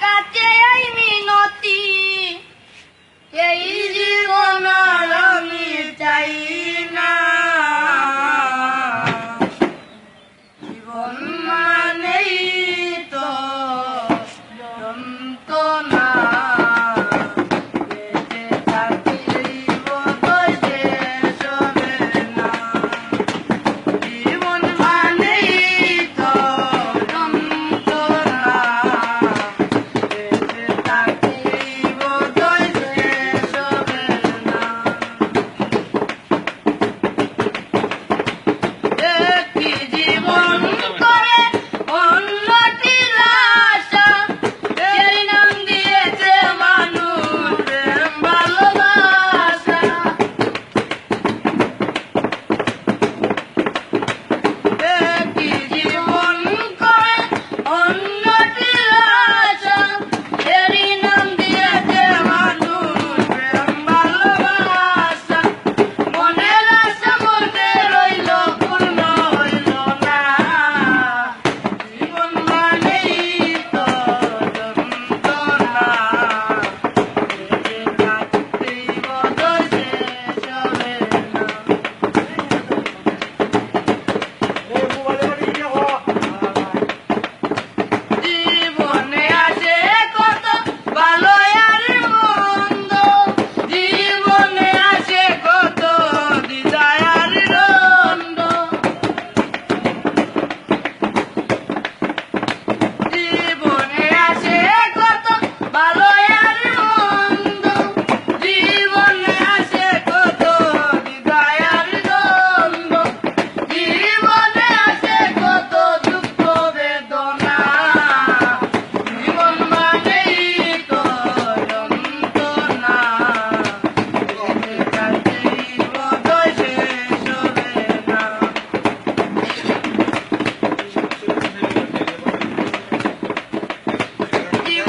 কাছে এই মিনতি। এই জীবন আমি চাই না। জীবন Come on.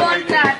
contra